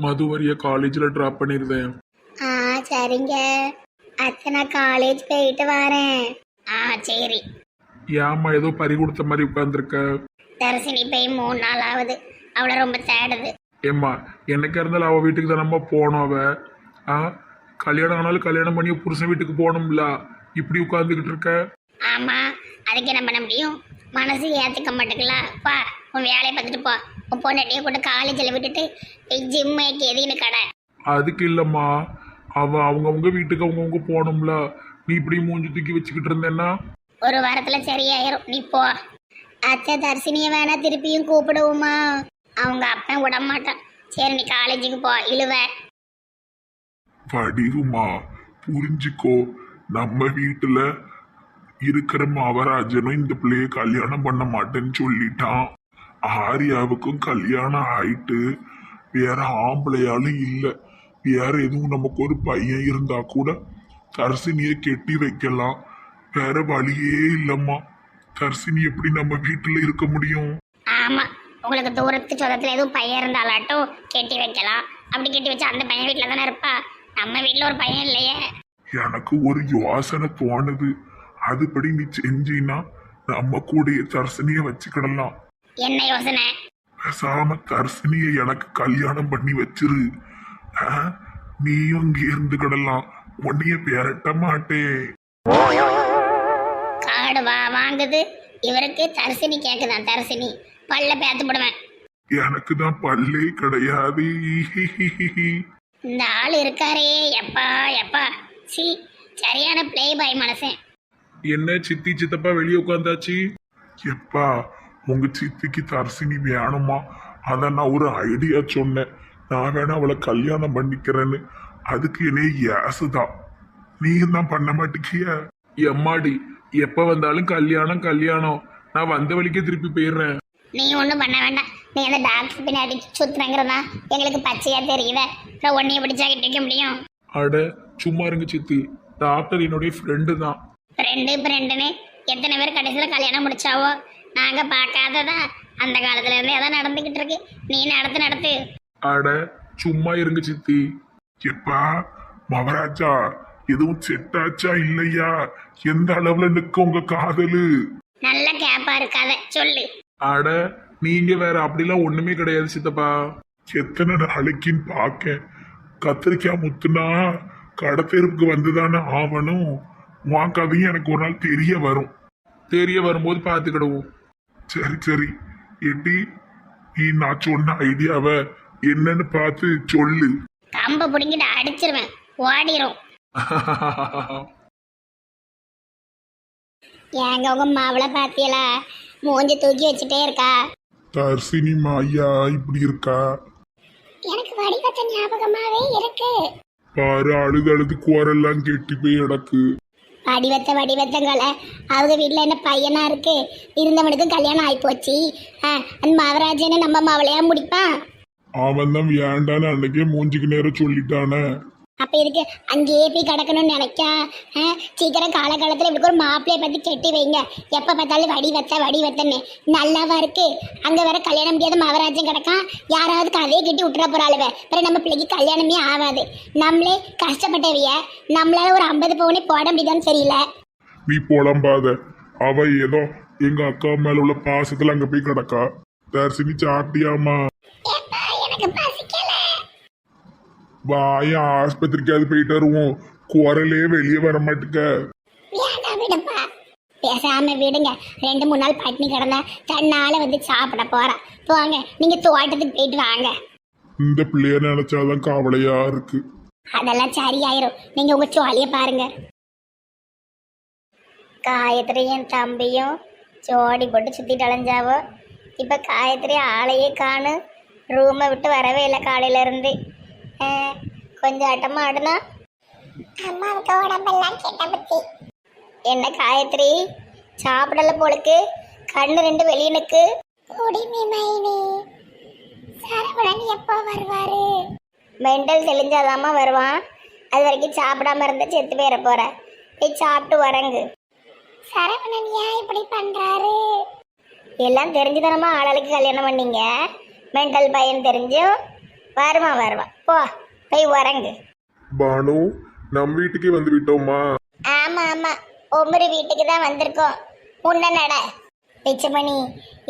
மதுவரிய காலேஜில் ட்ராப் பண்ணியிருந்தேன் ஆ சரிங்க. அத்தை நான் காலேஜ் போயிட்டு வரேன். ஆ சரி. ஏம்மா ஏதோ பறி கொடுத்த மாதிரி உட்காந்துருக்க தரிசினி போய் மூணு நாள் ஆகுது அவளை ரொம்ப தேடுது. ஏம்மா என்னைக்கா இருந்தாலும் அவள் வீட்டுக்கு தான் நம்ம போனோம் அவ? ஆ கல்யாணம் ஆனாலும் கல்யாணம் பண்ணி புருஷன் வீட்டுக்கு போகணும்ல? இப்படி உட்காந்துக்கிட்டு இருக்க? ஆமா அதுக்கு என்ன பண்ண முடியும்? மனசு ஏத்துக்க மாட்டேங்கல பா உன் வேலையை பார்த்துட்டு போ. உன் பொண்ணாட்டியை கொண்டு காலேஜில் விட்டுட்டு ஜிம்முக்கு எதின்னு கடை. அதுக்கு இல்லைம்மா. அவ அவங்கவுங்க வீட்டுக்கு அவங்கவுங்க போகணும்ல. நீ இப்படி மூஞ்சி தூக்கி வச்சுக்கிட்டு இருந்தேன்னா? ஒரு வாரத்துல சரியாயிரும். நீ போ. அத்தை தர்சினிய வேணா திருப்பியும் கூப்பிடுவோமா அவங்க அப்பன் விட மாட்டான். சரி நீ காலேஜுக்கு போ. இழுவ. வடிவுமா புரிஞ்சுக்கோ. நம்ம வீட்டுல இருக்கிற மவராஜனும் இந்த பிள்ளைய கல்யாணம் பண்ண மாட்டேன்னு சொல்லிட்டான். ஆரியாவுக்கும் கல்யாணம் ஆயிட்டு வேற ஆம்பளையாலும் இல்ல. வேற எதுவும் நமக்கு ஒரு பையன் இருந்தா கூட தர்சினிய கெட்டி வைக்கலாம். வேற வழியே இல்லம்மா. தர்சினி எப்படி நம்ம வீட்டுல இருக்க முடியும்? ஆமா உங்களுக்கு தூரத்து சொந்தத்துல எதுவும் பையன் இருந்தாலாட்டும் கெட்டி வைக்கலாம். அப்படி கெட்டி வச்சா அந்த பையன் வீட்டில் தானே இருப்பா? நம்ம வீட்டில் ஒரு பையன் இல்லையே. எனக்கு ஒரு யோசனை தோணுது. அதுபடி நீ செஞ்சீன்னா நம்ம கூடயே தர்சினிய வச்சுக்கிடலாம். என்ன யோசனை? பேசாம தர்சினிய எனக்கு கல்யாணம் பண்ணி வச்சிரு. ஆ? நீயும் இங்க இருந்துக்கிடலாம் உன்னைய பெரட்ட மாட்டேன். காடு வா வாங்குது. இவருக்கு தரிசினி கேக்குதான் தரிசினி. பல்ல பேத்து போடுவேன். எனக்கு தான் பல்லே கிடையாது. இந்த ஆள் இருக்காரே எப்பா எப்பா. சி சரியான பிளே பாய் மனசன் என்ன சித்தி சித்தப்பா வெளியே உட்காந்தாச்சு எப்பா உங்க சித்திக்கு தர்சினி வேணுமா? அதான் நான் ஒரு ஐடியா சொன்னேன். நான் வேணா அவளை கல்யாணம் பண்ணிக்கிறேன்னு. அதுக்கு என்னே ஏசுதான் நீயும் தான் பண்ண மாட்டேங்கிய எம்மாடி எப்போ வந்தாலும் கல்யாணம் கல்யாணம். நான் வந்த வழிக்கே திருப்பி போயிடுறேன். நீ ஒன்றும் பண்ண வேண்டாம். நீ அந்த டாக்டர் பின்னாடி சுத்துறங்கிறதா எங்களுக்கு பச்சையா தெரியுத அப்புறம் ஒன்னைய பிடிச்சா கிட்ட வைக்க முடியும்? அட சும்மா இருங்க சித்தி. டாக்டர் என்னுடைய ஃப்ரெண்டு தான். ரெண்டு இப்போ ரெண்டுன்னு எத்தனை பேர் கடைசியில் கல்யாணம் முடிச்சாவோ? நாங்கள் பார்க்காததா? அந்த காலத்துல இருந்தே அதான் நடந்துக்கிட்டு இருக்கு. நீ நடத்து நடத்து. அட சும்மா இருங்க சித்தி. எப்பா மவராஜா எதுவும் செட்டாச்சா இல்லையா? எந்த அளவுல நிக்க உங்க காதலு? நல்ல கேப்பா இருக்காத சொல்லு. அட நீங்க வேற அப்படிலாம் ஒண்ணுமே கிடையாது சித்தப்பா. எத்தனை நாளைக்குன்னு பார்க்க. கத்திரிக்காய் முத்துனா கடத்தெருப்புக்கு வந்துதானே ஆவணும். உன் கதையும் எனக்கு ஒரு நாள் தெரிய வரும். தெரிய வரும்போது பார்த்துக்கிடுவோம். சரி சரி. எட்டி நீ நான் சொன்ன ஐடியாவை என்னன்னு பார்த்து சொல்லு. கம்பை பிடிங்கிட்டு அடிச்சிருவேன். ஓடிரும். ஏங்க உங்க மாவளை பாத்தியலா மூஞ்சி தூக்கி வச்சுட்டே இருக்கா? தர்சினி மாயா இப்படி இருக்கா? எனக்கு வடிவத்த ஞாபகமாவே இருக்கு. பாரு அழுது அழுது குரல்லாம் கெட்டி போய் கிடக்கு. வடிவத்த வடிவத்தங்களை. அவங்க வீட்டில் என்ன பையனா இருக்கு? இருந்தவனுக்கும் கல்யாணம் ஆகிப்போச்சு ஆ, அந்த மகராஜனை நம்ம மவளையா முடிப்பான் அவன் தான் வேண்டான்னு அன்னைக்கே மூஞ்சிக்கு நேரம் சொல்லிட்டானே. அப்ப இதுக்கு அங்கேயே போய் கிடக்கணும்னு நினைக்கா? சீக்கிரம் காலகாலத்தில் இவருக்கு ஒரு மாப்பிள்ளைய பத்தி கெட்டி வைங்க. எப்ப பார்த்தாலும் வடி வத்த வடி வத்தன்னு. நல்லாவா இருக்கு? அங்க வேற கல்யாணம் முடியாத மகராஜன் கிடக்கான். யாராவது கதையை கட்டி விட்டுற போறாளுவ. அப்புறம் நம்ம பிள்ளைக்கு கல்யாணமே ஆகாது. நம்மளே கஷ்டப்பட்டவைய நம்மளால ஒரு ஐம்பது பவுனே போட முடியுதான்னு தெரியல. நீ புலம்பாத. அவ ஏதோ எங்க அக்கா மேல உள்ள பாசத்துல அங்க போய் கிடக்கா. தர்சினி சாப்பிட்டியாமா எனக்கு வாய ஆஸ்பத்திரிக்காவது போயிட்டு வருவோம். குரலே வெளியே வர மாட்டுக்க. பேசாம விடுங்க. ரெண்டு மூணு நாள் பட்டினி கிடந்தா தன்னால வந்து சாப்பிட போறா. போங்க நீங்க தோட்டத்துக்கு போயிட்டு வாங்க. இந்த பிள்ளைய நினைச்சாதான் கவலையா இருக்கு. அதெல்லாம் சரியாயிரும். நீங்க உங்க ஜாலிய பாருங்க. காயத்ரியும் தம்பியும் ஜோடி போட்டு சுத்திட்டு அலைஞ்சாவோ? இப்ப காயத்ரி ஆளையே காணு. ரூமை விட்டு வரவே இல்லை காலையில இருந்து. கொஞ்சம் அட்டமா ஆடுனா? அம்மாவுக்கு உடம்பெல்லாம் கெட்ட பத்தி. என்ன காயத்ரி? சாப்பிடல போலுக்கு? கண்ணு ரெண்டு வெளியனுக்கு குடிமி மைனி சரவணன் எப்போ வருவாரு? மெண்டல் தெளிஞ்சாதாம்மா வருவான். அது வரைக்கும் சாப்பிடாம இருந்தா செத்து போயிட போற. போய் சாப்பிட்டு வரங்கு சரவணன் ஏன் இப்படி பண்றாரு? எல்லாம் தெரிஞ்சுதானமா ஆளுக்கு கல்யாணம் பண்ணீங்க? மெண்டல் பையன் தெரிஞ்சும் வருமா வருவா போ போய் உறங்கு. பானு நம் வீட்டுக்கே வந்து விட்டோமா? ஆமா ஆமா. ஒவ்வொரு வீட்டுக்கு தான் வந்திருக்கோம். முன்ன நட. பிச்சமணி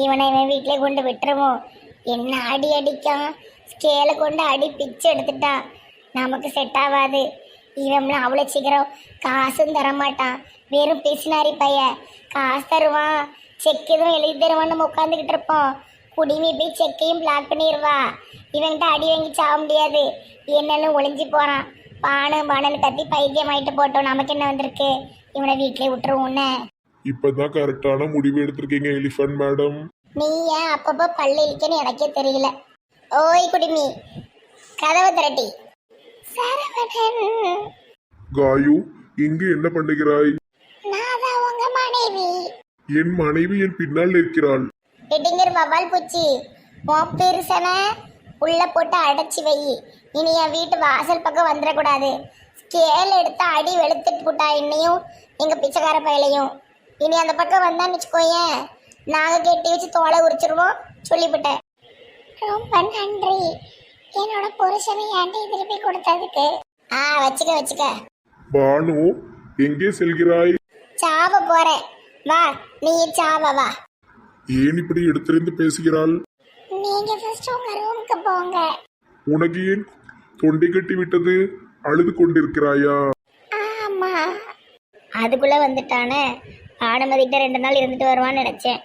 இவனை இவன் வீட்டிலே கொண்டு விட்டுருவோம் என்ன அடி அடிக்கான்? ஸ்கேலை கொண்டு அடி பிச்சு எடுத்துட்டான். நமக்கு செட் ஆகாது. இவன் அவ்வளோ சீக்கிரம் காசும் தரமாட்டான். வெறும் பிசினாரி பைய காசு தருவான். செக் எதுவும் எழுதி தருவான்னு நம்ம உட்காந்துக்கிட்டு இருப்போம். குடிமி போய் செக்கையும் பிளாக் பண்ணிடுவா இவன்கிட்ட அடி வாங்கி சாக முடியாது. என்னன்னு ஒளிஞ்சு போறான். பானு பானு கத்தி பைத்தியம் ஆயிட்டு போட்டோம். நமக்கு என்ன வந்திருக்கு? இவனை வீட்டிலே விட்டுருவோன்னு இப்பதான் கரெக்டான முடிவு எடுத்திருக்கீங்க எலிஃபண்ட் மேடம் நீ ஏன் அப்பப்போ பல்லு இழுக்கன்னு எனக்கே தெரியல. ஓய் குடிமி கதவை திரட்டி சரவணன். காயு இங்கு என்ன பண்ணுகிறாய்? நான் தான் உங்க மனைவி. என் மனைவி என் பின்னால் இருக்கிறாள் இடிங்கர் வவால் பூச்சி. உன் பெருசனை உள்ள போட்டு அடைச்சி வை. இனி என் வீட்டு வாசல் பக்கம் வந்துடக்கூடாது. ஸ்கேல் எடுத்து அடி வெளுத்துட்டு போட்டா என்னையும் எங்க பிச்சைக்கார பயலையும் இனி அந்த பக்கம் வந்தான்னு வச்சுக்கோயேன் நாங்க கெட்டி வச்சு தோலை உரிச்சிருவோம் சொல்லிவிட்டேன். ரொம்ப நன்றி. என்னோட புருஷனை ஏன்டி திருப்பி கொடுத்ததுக்கு? ஆ வச்சுக்க வச்சுக்க. பானு எங்கே செல்கிறாய்? சாவ போறேன். வா நீ சாவ வா. ஏன் இப்படி எடுத்திருந்து பேசுகிறாள்? நீங்க ஃபர்ஸ்ட் உங்க ரூமுக்கு போங்க. உனக்கு ஏன் தொண்டை கட்டி விட்டது? அழுது கொண்டிருக்கிறாயா? ஆமா. அதுக்குள்ள வந்துட்டானே. ஆனமதிக்கிட்ட ரெண்டு நாள் இருந்துட்டு வருவான்னு நினைச்சேன்.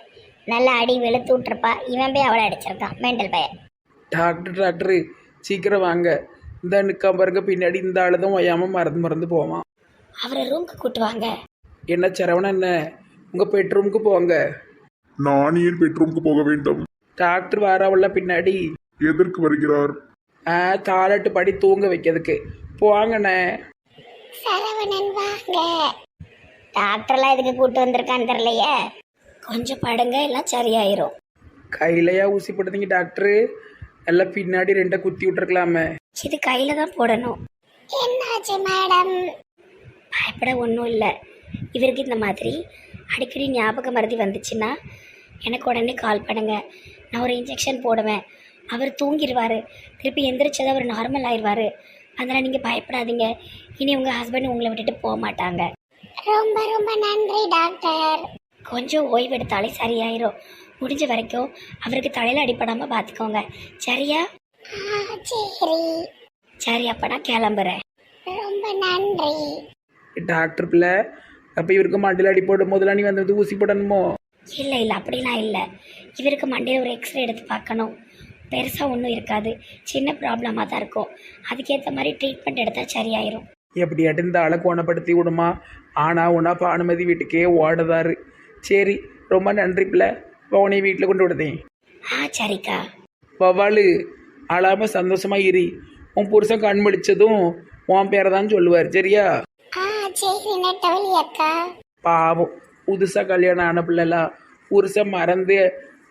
நல்ல அடி வெளுத்து விட்டுருப்பா. இவன் போய் அவளை அடிச்சிருக்கான் மெண்டல் பையன். டாக்டர் டாக்டர் சீக்கிரம் வாங்க. இந்த நிற்காம பாருங்க பின்னாடி இந்த ஆளு தான் ஒய்யாம மறந்து மறந்து போவான். அவரை ரூமுக்கு கூட்டு வாங்க. என்ன சரவணன் என்ன? உங்கள் பெட்ரூமுக்கு போங்க. நான் ஏன் பெட்ரூமுக்கு போக வேண்டும். டாக்டர் வாராவல்ல பின்னாடி. எதற்கு வருகிறார்? ஆ தாளாட்டு படி தூங்க வைக்கிறதுக்கு. போங்கண்ணே. சரவணன் வாங்க டாக்டர்லாம் எதுக்கு கூட்டு வந்திருக்கான்னு தெரியலையே. கொஞ்சம் படுங்க எல்லாம் சரியாயிரும். கையிலையா ஊசி போட்டதீங்க டாக்டரு? எல்லாம் பின்னாடி ரெண்டை குத்தி விட்டுருக்கலாமே. இது கையில தான் போடணும். என்னாச்சு மேடம்? பயப்பட ஒன்றும் இல்லை. இவருக்கு இந்த மாதிரி அடிக்கடி ஞாபக மருதி வந்துச்சுன்னா எனக்கு உடனே கால் பண்ணுங்க. நான் ஒரு இன்ஜெக்ஷன் போடுவேன். அவர் தூங்கிடுவார். திருப்பி எந்திரிச்சதை அவர் நார்மல் ஆயிடுவார். அதனால் நீங்கள் பயப்படாதீங்க. இனி உங்கள் ஹஸ்பண்ட் உங்களை விட்டுட்டு போக மாட்டாங்க. ரொம்ப ரொம்ப நன்றி டாக்டர். கொஞ்சம் ஓய்வு எடுத்தாலே சரியாயிரும். முடிஞ்ச வரைக்கும் அவருக்கு தலையில் அடிப்படாமல் பார்த்துக்கோங்க சரியா? சரி. சரி அப்ப நான் கிளம்புறேன். ரொம்ப நன்றி. டாக்டர் பிள்ளை அப்போ இவருக்கு மண்டியில் அடி போடும் போதெல்லாம் நீ வந்து ஊசி போடணுமோ? இல்லை இல்லை அப்படிலாம் இல்லை. இவருக்கு மண்டையில் ஒரு எக்ஸ்ரே எடுத்து பார்க்கணும். பெருசாக ஒன்றும் இருக்காது. சின்ன ப்ராப்ளமாக தான் இருக்கும். அதுக்கேற்ற மாதிரி ட்ரீட்மெண்ட் எடுத்தால் சரியாயிரும். எப்படியாட்டு இந்த ஆளை குணப்படுத்தி விடுமா? ஆனா உனா பானுமதி வீட்டுக்கே ஓடுதாரு. சரி ரொம்ப நன்றி பிள்ளை. உன்னை வீட்டில் கொண்டு விடுதேன். ஆ சரிக்கா. வவ்வாலு அழாம சந்தோஷமா இரு. உன் புருஷன் கண் முடிச்சதும் உன் பேரை தான் சொல்லுவார் சரியா? ஆ சரி நெட்டவழி அக்கா. பாவம். புதுசாக கல்யாணம் ஆன பிள்ளைலாம் புருஷன் மறந்து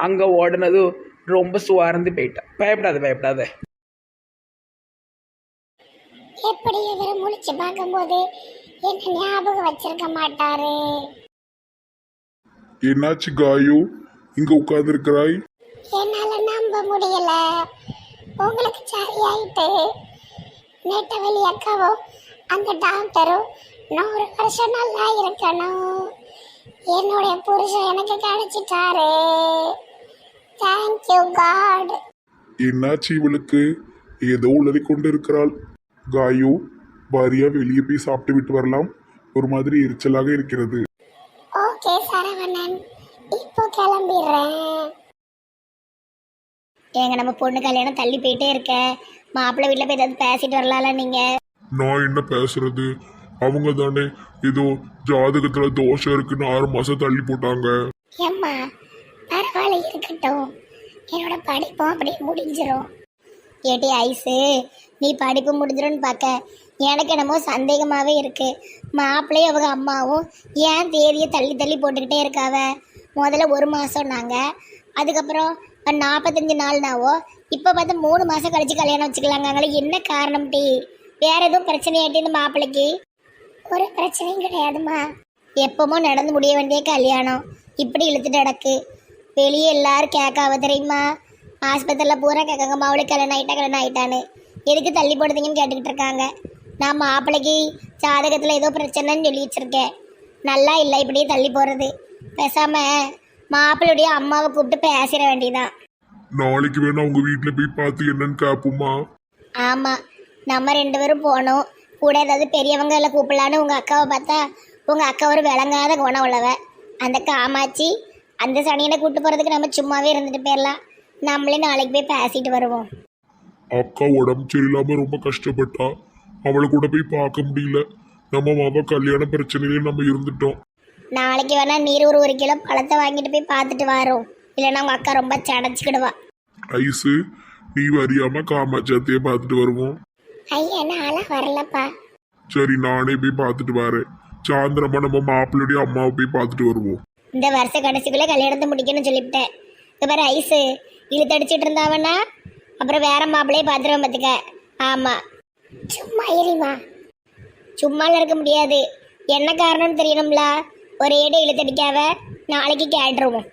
அங்கே ஓடினதும் ரொம்ப சுவார்ந்து போயிட்டான் பயப்படாத பயப்படாத. எப்படி இவர் முழிச்சு பார்க்கும்போது என்ன ஞாபகம் வச்சிருக்க மாட்டாரு? என்னாச்சு காயு? இங்க உட்கார்ந்து இருக்கிறாய் என்னால நம்ப முடியல. உங்களுக்கு சரியாயிட்டு நெட்டவெளி அக்காவும் அந்த டாக்டரும் நூறு வருஷம் நல்லா இருக்கணும். என்னுடைய புருஷன் எனக்கு கிடைச்சிட்டாரு. தேங்க்யூ காட் என்னாச்சு இவளுக்கு? ஏதோ உளறி கொண்டு இருக்கிறாள் காயு வாரியா வெளியே போய் சாப்பிட்டு விட்டு வரலாம். ஒரு மாதிரி எரிச்சலாக இருக்கிறது. ஓகே சரவணன். இப்போ கிளம்பிடுறேன். ஏங்க நம்ம பொண்ணு கல்யாணம் தள்ளி போயிட்டே இருக்க. மாப்பிள்ளை வீட்டில் போய் ஏதாவது பேசிட்டு வரலாம்ல நீங்கள் நான் என்ன பேசுறது? அவங்க தானே ஏதோ ஜாதகத்துல தோஷம் இருக்குன்னு ஆறு மாசம் தள்ளி போட்டாங்க. ஏம்மா பரவாயில்ல இருக்கட்டும். என்னோட படிப்பும் அப்படியே முடிஞ்சிரும். ஏடி ஐஸு நீ படிப்பு முடிஞ்சிரும்னு பார்க்க எனக்கு என்னமோ சந்தேகமாகவே இருக்கு. மாப்பிள்ளையும் அவங்க அம்மாவும் ஏன் தேதியை தள்ளி தள்ளி போட்டுக்கிட்டே இருக்காவ? முதல்ல ஒரு மாதம் நாங்கள் அதுக்கப்புறம் நாற்பத்தஞ்சு நாள்னாவோ? இப்போ பார்த்து மூணு மாதம் கழிச்சு கல்யாணம் வச்சுக்கலாங்க என்ன காரணம் டி? வேற எதுவும் பிரச்சனையாட்டி இந்த மாப்பிள்ளைக்கு? ஒரு பிரச்சனையும் கிடையாதுமா எப்பமோ நடந்து முடிய வேண்டிய கல்யாணம். இப்படி இழுத்துட்டு நடக்கு. வெளியே எல்லாரும் கேட்காவ தெரியுமா ஆஸ்பத்திரியில் பூரா கேட்காங்க மாவுளி கல்யாணம் ஆயிட்டா கல்யாணம் ஆயிட்டான்னு. எதுக்கு தள்ளி போடுதீங்கன்னு கேட்டுக்கிட்டு இருக்காங்க. நான் மாப்பிள்ளைக்கு ஜாதகத்தில் ஏதோ பிரச்சனைன்னு சொல்லி வச்சிருக்கேன். நல்லா இல்லை இப்படியே தள்ளி போகிறது பேசாம மாப்பிள்ளையுடைய அம்மாவை கூப்பிட்டு பேசிட வேண்டியதான் நாளைக்கு வேணா உங்க வீட்டுல போய் பார்த்து என்னன்னு கேப்போமா ஆமாம் நம்ம ரெண்டு பேரும் போகணும் கூட ஏதாவது பெரியவங்க எல்லாம் கூப்பிடலான்னு உங்கள் அக்காவை பார்த்தா உங்கள் அக்கா ஒரு விளங்காத குணம் உள்ளவ. அந்த காமாட்சி அந்த சனியனை கூட்டு போகிறதுக்கு நம்ம சும்மாவே இருந்துட்டு போயிடலாம் நம்மளே நாளைக்கு போய் பேசிட்டு வருவோம். அக்கா உடம்பு சரியில்லாம ரொம்ப கஷ்டப்பட்டா. அவளை கூட போய் பார்க்க முடியல. நம்ம மாமா கல்யாண பிரச்சனையிலே நம்ம இருந்துட்டோம். நாளைக்கு வேணா நீர் ஒரு ஒரு கிலோ பழத்தை வாங்கிட்டு போய் பார்த்துட்டு வரோம். இல்லைன்னா உங்கள் அக்கா ரொம்ப சடைச்சிக்கிடுவா. ஐசு நீ வரியாம காமாட்சியத்தையே பார்த்துட்டு வருவோம். ஐயா நாளாக வரலப்பா. சரி நானே போய் பார்த்துட்டு வரேன். சாயந்தரமா நம்ம மாப்பிள்ளையுடைய அம்மாவை போய் பார்த்துட்டு வருவோம். இந்த வருஷ கடைசிக்குள்ளே கல்யாணத்தை முடிக்கணும்னு சொல்லிவிட்டேன். இது மாதிரி ஐஸு இழுத்தடிச்சிட்டு இருந்தாவன்னா அப்புறம் வேற மாப்பிள்ளையே பார்த்துருவோம் பார்த்துக்க. ஆமாம் சும்மா எரிமா சும்மால இருக்க முடியாது. என்ன காரணம்னு தெரியணும்ல? ஒரே இடம் இழுத்தடிக்காவ? நாளைக்கு கேட்டுருவோம்.